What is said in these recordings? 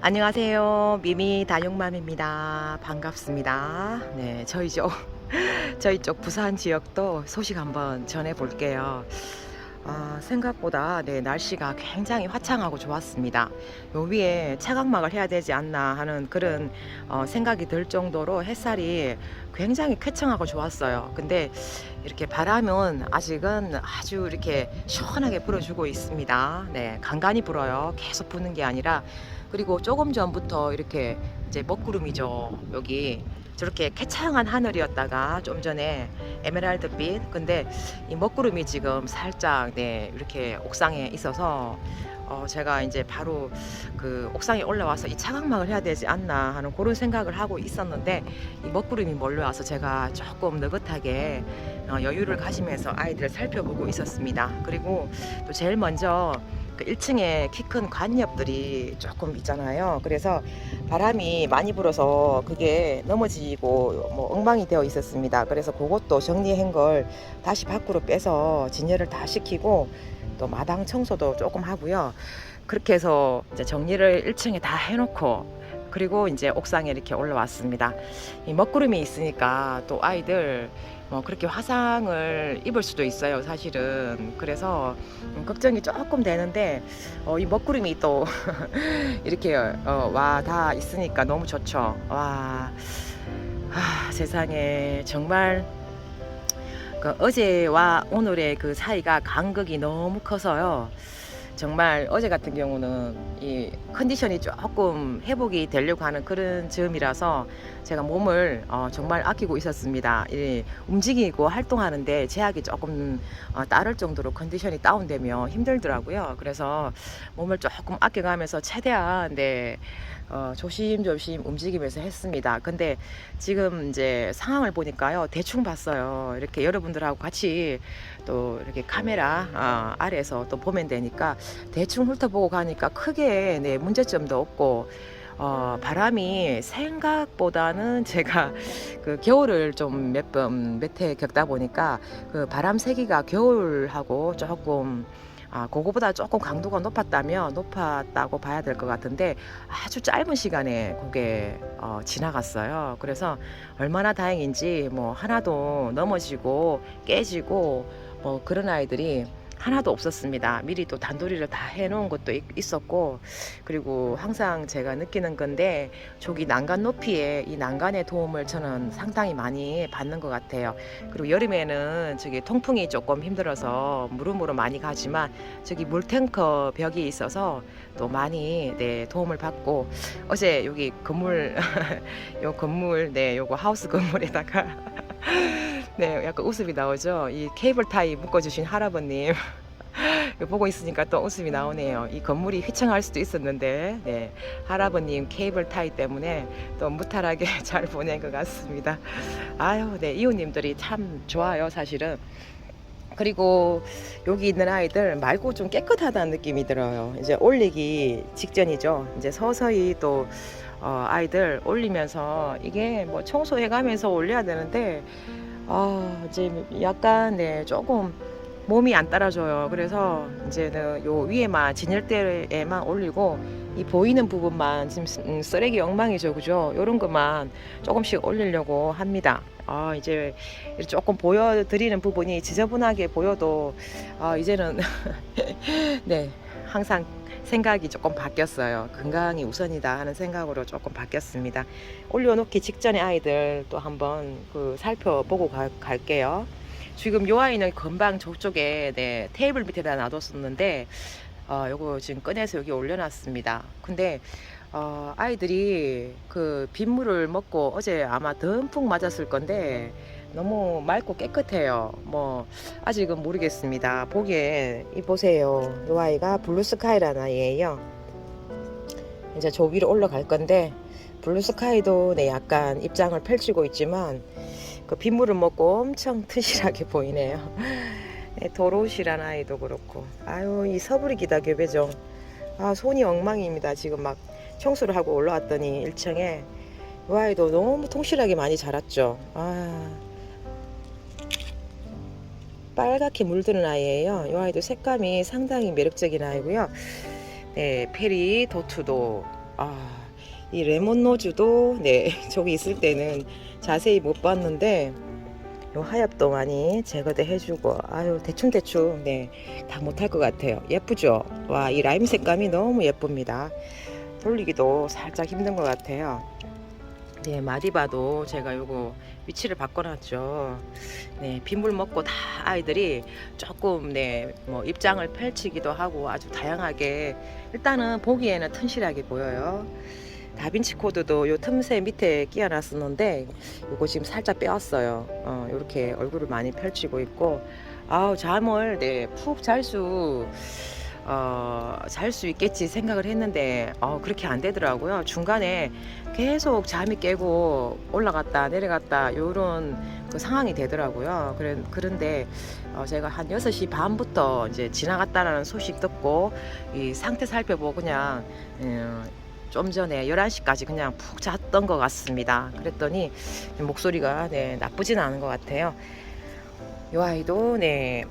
안녕하세요. 미미 다육맘입니다. 반갑습니다. 네, 저희 쪽, 저희 쪽 부산 지역도 소식 한번 전해 볼게요. 아, 생각보다 네, 날씨가 굉장히 화창하고 좋았습니다. 요 위에 차각막을 해야 되지 않나 하는 그런 어, 생각이 들 정도로 햇살이 굉장히 쾌청하고 좋았어요. 근데 이렇게 바람은 아직은 아주 이렇게 시원하게 불어주고 있습니다. 네, 간간히 불어요. 계속 부는 게 아니라 그리고 조금 전부터 이렇게 이제 먹구름이죠. 여기 저렇게 쾌창한 하늘이었다가 좀 전에 에메랄드빛. 근데 이 먹구름이 지금 살짝 네 이렇게 옥상에 있어서 어 제가 이제 바로 그 옥상에 올라와서 이 차각막을 해야 되지 않나 하는 그런 생각을 하고 있었는데 이 먹구름이 몰려와서 제가 조금 느긋하게 어 여유를 가지면서 아이들을 살펴보고 있었습니다. 그리고 또 제일 먼저 그 1층에 키 큰 관엽들이 조금 있잖아요. 그래서 바람이 많이 불어서 그게 넘어지고 뭐 엉망이 되어 있었습니다. 그래서 그것도 정리한 걸 다시 밖으로 빼서 진열을 다 시키고 또 마당 청소도 조금 하고요. 그렇게 해서 이제 정리를 1층에 다 해놓고 그리고 이제 옥상에 이렇게 올라왔습니다. 이 먹구름이 있으니까 또 아이들 뭐 그렇게 화상을 입을 수도 있어요, 사실은. 그래서 음, 걱정이 조금 되는데 어, 이 먹구름이 또 이렇게 어, 와다 있으니까 너무 좋죠. 와, 아, 세상에 정말 그 어제와 오늘의 그 사이가 간극이 너무 커서요. 정말 어제 같은 경우는 이 컨디션이 조금 회복이 되려고 하는 그런 즈음이라서 제가 몸을 어, 정말 아끼고 있었습니다. 이 움직이고 활동하는데 제약이 조금 어, 따를 정도로 컨디션이 다운되면 힘들더라고요. 그래서 몸을 조금 아껴가면서 최대한 네, 어, 조심조심 움직이면서 했습니다. 근데 지금 이제 상황을 보니까요. 대충 봤어요. 이렇게 여러분들하고 같이 또 이렇게 카메라 어, 아래에서 또 보면 되니까 대충 훑어보고 가니까 크게 네, 문제점도 없고 어, 바람이 생각보다는 제가 그 겨울을 좀 몇 번 몇 해 겪다 보니까 그 바람 세기가 겨울하고 조금 아, 그거보다 조금 강도가 높았다면 높았다고 봐야 될 것 같은데 아주 짧은 시간에 그게 어, 지나갔어요. 그래서 얼마나 다행인지 뭐 하나도 넘어지고 깨지고 뭐 그런 아이들이 하나도 없었습니다. 미리 또 단도리를 다 해놓은 것도 있- 있었고 그리고 항상 제가 느끼는 건데 저기 난간 높이에 이 난간의 도움을 저는 상당히 많이 받는 것 같아요. 그리고 여름에는 저기 통풍이 조금 힘들어서 무릎으로 많이 가지만 저기 물탱커 벽이 있어서 또 많이 네 도움을 받고 어제 여기 건물 요 건물 네 요거 하우스 건물에다가 네 약간 웃음이 나오죠? 이 케이블 타이 묶어주신 할아버님. 보고 있으니까 또 웃음이 나오네요. 이 건물이 휘청할 수도 있었는데 네. 할아버님 케이블 타이 때문에 또 무탈하게 잘 보낸 것 같습니다. 아유 네 이웃님들이 참 좋아요 사실은. 그리고 여기 있는 아이들 말고 좀 깨끗하다는 느낌이 들어요. 이제 올리기 직전이죠. 이제 서서히 또 어, 아이들 올리면서 이게 뭐 청소해가면서 올려야 되는데 아 이제 약간 네 조금 몸이 안 따라줘요. 그래서 이제는 요 위에만 진열대에만 올리고 이 보이는 부분만 지금 쓰- 음, 쓰레기 엉망이죠, 그죠? 요런 것만 조금씩 올리려고 합니다. 아 이제 조금 보여드리는 부분이 지저분하게 보여도 아 이제는 네 항상 생각이 조금 바뀌었어요. 건강이 우선이다 하는 생각으로 조금 바뀌었습니다. 올려놓기 직전에 아이들 또 한번 그 살펴보고 가- 갈게요. 지금 요 아이는 금방 저쪽에 네, 테이블 밑에다 놔뒀었는데 어, 요거 지금 꺼내서 여기 올려놨습니다. 근데 어, 아이들이 그 빗물을 먹고 어제 아마 듬뿍 맞았을 건데 너무 맑고 깨끗해요. 뭐 아직은 모르겠습니다. 보기에 이 보세요. 이 아이가 블루스카이라는 아이예요. 이제 저 위로 올라갈 건데 블루스카이도 네 약간 입장을 펼치고 있지만 그 빗물을 먹고 엄청 튼실하게 보이네요. 네, 도로시라는 아이도 그렇고 아유 이 서부리기다 교배종 아 손이 엉망입니다. 지금 막 청소를 하고 올라왔더니 1층에 이 아이도 너무 통실하게 많이 자랐죠. 아 빨갛게 물드는 아이예요. 이 아이도 색감이 상당히 매력적인 아이고요. 네, 페리 도투도 아, 이 레몬 노즈도 네 저기 있을 때는 자세히 못 봤는데 요 하엽도 많이 제거도 해주고 아유 대충 대충 네 다 못할 것 같아요. 예쁘죠? 와 이 라임 색감이 너무 예쁩니다. 돌리기도 살짝 힘든 것 같아요. 네 마디바도 제가 요거 위치를 바꿔놨죠. 네 빗물 먹고 다 아이들이 조금 네 뭐 입장을 펼치기도 하고 아주 다양하게 일단은 보기에는 튼실하게 보여요. 다빈치 코드도 요 틈새 밑에 끼워놨었는데 요거 지금 살짝 빼왔어요. 어, 이렇게 얼굴을 많이 펼치고 있고 아우 잠을 네 푹 잘수 어, 잘 수 있겠지 생각을 했는데 어, 그렇게 안 되더라고요. 중간에 계속 잠이 깨고 올라갔다 내려갔다 요런 그 상황이 되더라고요. 그래, 그런데 어, 제가 한 6시 반부터 이제 지나갔다라는 소식 듣고 이 상태 살펴보고 그냥 음, 좀 전에 11시까지 그냥 푹 잤던 것 같습니다. 그랬더니 목소리가 네, 나쁘진 않은 것 같아요. 이 아이도 네,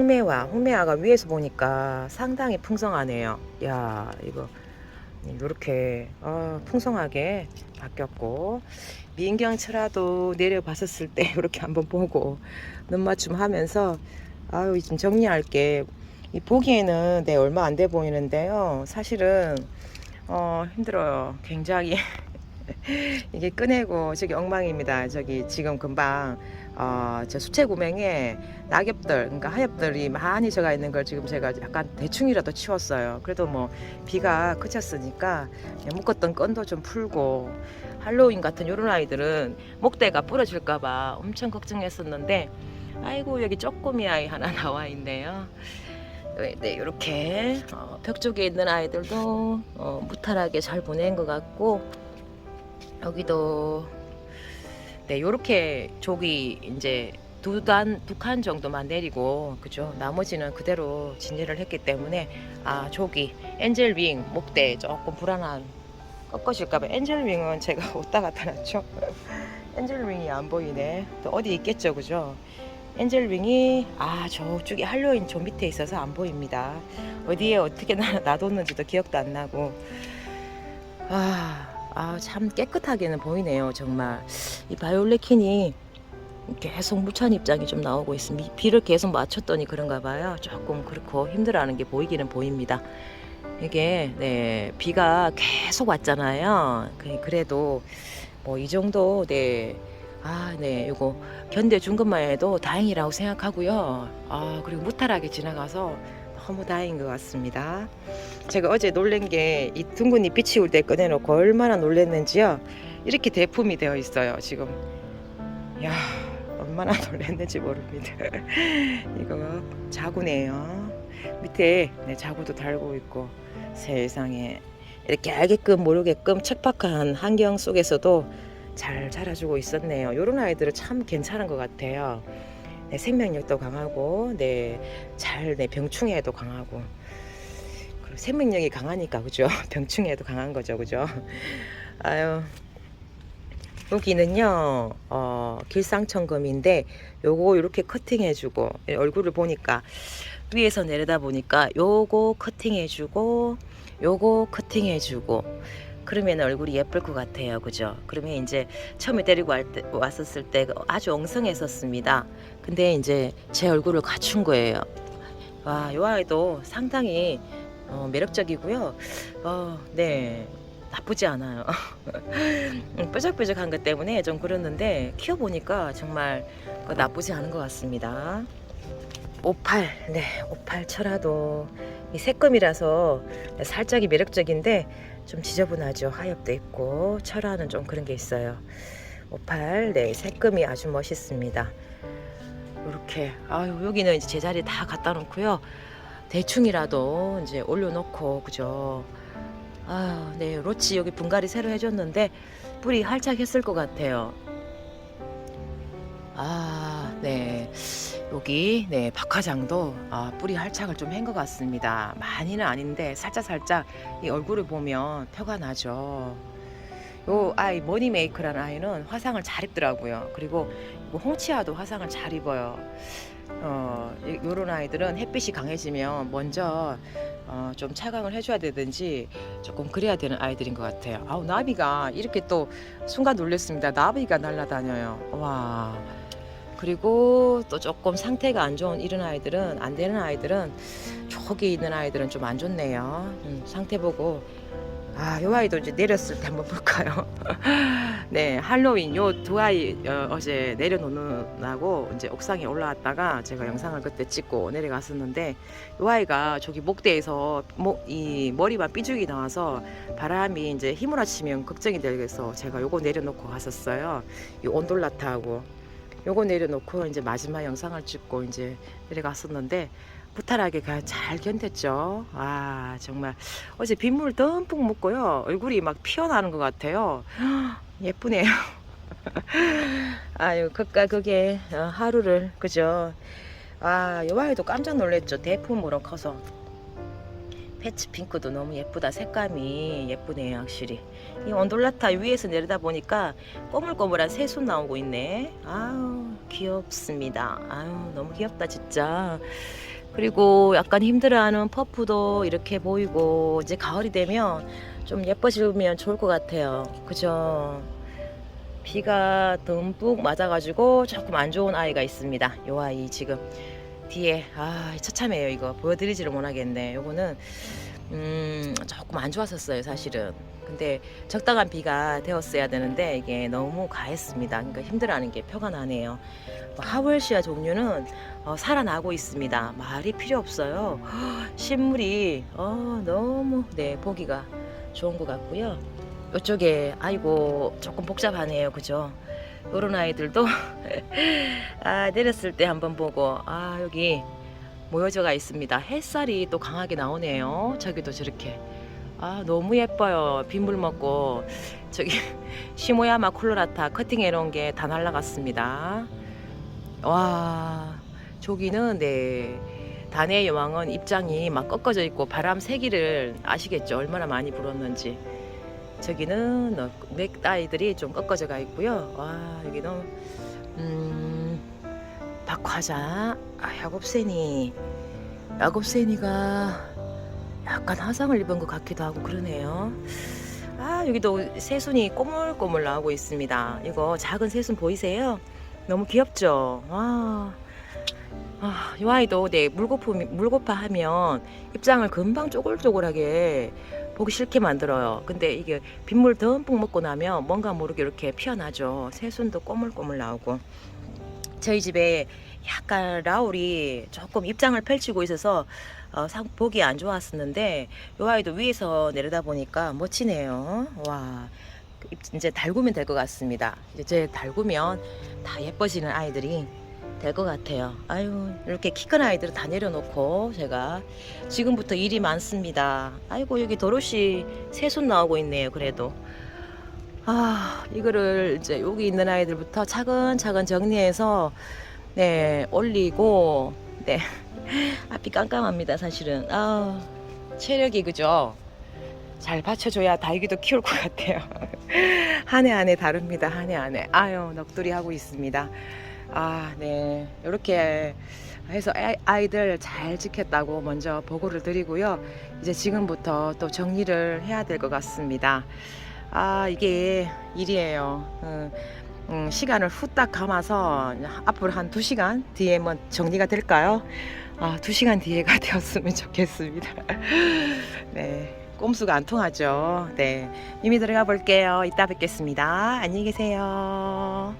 홍매화, 홍매화가 위에서 보니까 상당히 풍성하네요. 야, 이거 이렇게 어, 풍성하게 바뀌었고 미인경철화도 내려봤었을 때 이렇게 한번 보고 눈 맞춤하면서 아유 좀 정리할게. 이 보기에는 네 얼마 안 돼 보이는데요. 사실은 어, 힘들어요. 굉장히 이게 꺼내고 저기 엉망입니다. 저기 지금 금방 어, 저 수채구맹에 낙엽들, 그러니까 하엽들이 많이 져가 있는 걸 지금 제가 약간 대충이라도 치웠어요. 그래도 뭐 비가 그쳤으니까 묶었던 끈도 좀 풀고 할로윈 같은 이런 아이들은 목대가 부러질까봐 엄청 걱정했었는데 아이고 여기 쪼꼬미 아이 하나 나와 있네요. 네, 이렇게 어, 벽 쪽에 있는 아이들도 어, 무탈하게 잘 보낸 것 같고 여기도 네, 요렇게 조기 이제 두 단, 두 칸 정도만 내리고, 그죠? 나머지는 그대로 진열을 했기 때문에, 아, 조기, 엔젤 윙, 목대 조금 불안한, 꺾어질까봐. 엔젤 윙은 제가 어디다 갖다 놨죠? 엔젤 윙이 안 보이네. 또 어디 있겠죠, 그죠? 엔젤 윙이, 아, 저쪽에 할로윈 저 밑에 있어서 안 보입니다. 어디에 어떻게 놔- 놔뒀는지도 기억도 안 나고. 아, 아, 참 깨끗하게는 보이네요, 정말. 이 바이올레킨이 계속 무찬 입장이 좀 나오고 있습니다. 비를 계속 맞췄더니 그런가 봐요. 조금 그렇고 힘들어하는 게 보이기는 보입니다. 이게 네 비가 계속 왔잖아요. 그- 그래도 뭐 이 정도 네. 아, 네, 이거 견뎌 준 것만 해도 다행이라고 생각하고요. 아, 그리고 무탈하게 지나가서 너무 다행인 것 같습니다. 제가 어제 놀란 게 이 둥근 잎이 치울 때 꺼내놓고 얼마나 놀랐는지요. 이렇게 대품이 되어 있어요, 지금. 야, 얼마나 놀랐는지 모릅니다. 이거 자구네요. 밑에 네, 자구도 달고 있고 세상에 이렇게 알게끔 모르게끔 척박한 환경 속에서도 잘 자라주고 있었네요. 이런 아이들은 참 괜찮은 것 같아요. 네, 생명력도 강하고, 네, 잘, 네, 병충해에도 강하고. 그리고 생명력이 강하니까, 그죠? 병충해에도 강한 거죠, 그죠? 아유. 여기는요, 어, 길상천금인데, 요거 이렇게 커팅해주고, 얼굴을 보니까, 위에서 내려다 보니까, 요거 커팅해주고, 요거 커팅해주고, 그러면 얼굴이 예쁠 것 같아요. 그죠? 그러면 이제 처음에 데리고 갈 때, 왔었을 때 아주 엉성했었습니다. 근데 이제 제 얼굴을 갖춘 거예요. 와, 이 아이도 상당히 어, 매력적이고요. 어, 네. 나쁘지 않아요. 음, 뾰족뾰족한 것 때문에 좀 그랬는데 키워보니까 정말 어, 나쁘지 않은 것 같습니다. 58, 네, 58 철화도 이 새껌이라서 살짝이 매력적인데 좀 지저분하죠. 하엽도 있고 철화는 좀 그런 게 있어요. 58, 네, 새껌이 아주 멋있습니다. 이렇게 아유 여기는 이제 제자리 다 갖다 놓고요. 대충이라도 이제 올려놓고 그죠. 아, 네, 로치 여기 분갈이 새로 해줬는데 뿌리 활짝했을 것 같아요. 아, 네. 여기 네 박화장도 아, 뿌리 활착을 좀 한 것 같습니다. 많이는 아닌데 살짝 살짝 이 얼굴을 보면 표가 나죠. 요 아이 머니 메이크라는 아이는 화상을 잘 입더라고요. 그리고 뭐 홍치아도 화상을 잘 입어요. 어, 이- 요런 아이들은 햇빛이 강해지면 먼저 어, 좀 차강을 해줘야 되든지 조금 그래야 되는 아이들인 것 같아요. 아우 나비가 이렇게 또 순간 놀랐습니다. 나비가 날아다녀요. 와. 그리고 또 조금 상태가 안 좋은 이런 아이들은 안 되는 아이들은 저기 있는 아이들은 좀 안 좋네요. 음, 상태 보고 아, 요 아이도 이제 내렸을 때 한번 볼까요? 네, 할로윈 요 두 아이 어, 제 내려놓는다고 이제 옥상에 올라왔다가 제가 영상을 그때 찍고 내려갔었는데 요 아이가 저기 목대에서 목, 이 머리만 삐죽이 나와서 바람이 이제 휘몰아치면 걱정이 되겠어 제가 요거 내려놓고 갔었어요. 이 온돌라타하고 요거 내려놓고 이제 마지막 영상을 찍고 이제 내려갔었는데 무탈하게 가- 잘 견뎠죠. 아 정말 어제 빗물 듬뿍 묻고요. 얼굴이 막 피어나는 것 같아요. 예쁘네요. 아유 그까 그게 어, 하루를 그죠. 아 여와이도 깜짝 놀랐죠. 대품으로 커서 패치 핑크도 너무 예쁘다. 색감이 예쁘네요 확실히. 이 온돌라타 위에서 내리다 보니까 꼬물꼬물한 새순 나오고 있네. 아우 귀엽습니다. 아유 너무 귀엽다 진짜. 그리고 약간 힘들어하는 퍼프도 이렇게 보이고 이제 가을이 되면 좀 예뻐지면 좋을 것 같아요. 그죠? 비가 듬뿍 맞아가지고 조금 안 좋은 아이가 있습니다. 요 아이 지금 뒤에 아 처참해요 이거 보여드리지를 못하겠네. 요거는 음 조금 안 좋았었어요 사실은. 근데 적당한 비가 되었어야 되는데 이게 너무 가했습니다. 그러니까 힘들어하는 게 표가 나네요. 뭐 하월시아 종류는 어, 살아나고 있습니다. 말이 필요 없어요. 식물이 어, 너무 네 보기가 좋은 것 같고요. 이쪽에 아이고 조금 복잡하네요, 그죠? 이런 아이들도 아 내렸을 때 한번 보고 아 여기 모여져가 있습니다. 햇살이 또 강하게 나오네요. 저기도 저렇게 아 너무 예뻐요. 빗물 먹고 저기 시모야마 콜로라타 커팅해 놓은 게 다 날라갔습니다. 와 저기는 네 단의 여왕은 입장이 막 꺾어져 있고 바람 세기를 아시겠죠 얼마나 많이 불었는지 저기는 어, 맥 아이들이 좀 꺾어져 가 있고요 와 여기는 음 박화자 아 야곱새니 야곱새니가 약간 화상을 입은 것 같기도 하고 그러네요 아 여기도 새순이 꼬물꼬물 나오고 있습니다 이거 작은 새순 보이세요? 너무 귀엽죠. 와. 아, 이 아이도 네, 물고파, 물고파 하면 입장을 금방 쪼글쪼글하게 보기 싫게 만들어요. 근데 이게 빗물 듬뿍 먹고 나면 뭔가 모르게 이렇게 피어나죠. 새순도 꼬물꼬물 나오고. 저희 집에 약간 라울이 조금 입장을 펼치고 있어서 어, 상, 보기 안 좋았었는데 이 아이도 위에서 내려다 보니까 멋지네요. 와. 이제 달구면 될 것 같습니다. 이제 달구면 다 예뻐지는 아이들이 될 것 같아요. 아유, 이렇게 키 큰 아이들을 다 내려놓고 제가 지금부터 일이 많습니다. 아이고, 여기 도로시 새손 나오고 있네요, 그래도. 아, 이거를 이제 여기 있는 아이들부터 차근차근 정리해서 네, 올리고, 네. 앞이 깜깜합니다, 사실은. 아, 체력이 그죠? 잘 받쳐줘야 달기도 키울 것 같아요. 한해한해 다릅니다. 한해한 해. 아유, 넋두리 하고 있습니다. 아, 네. 이렇게 해서 아이- 아이들 잘 지켰다고 먼저 보고를 드리고요. 이제 지금부터 또 정리를 해야 될 것 같습니다. 아, 이게 일이에요. 음, 음, 시간을 후딱 감아서 앞으로 한 두 시간 뒤에 뭐 정리가 될까요? 아, 두 시간 뒤에가 되었으면 좋겠습니다. 네. 꼼수가 안 통하죠. 네. 이미 들어가 볼게요. 이따 뵙겠습니다. 안녕히 계세요.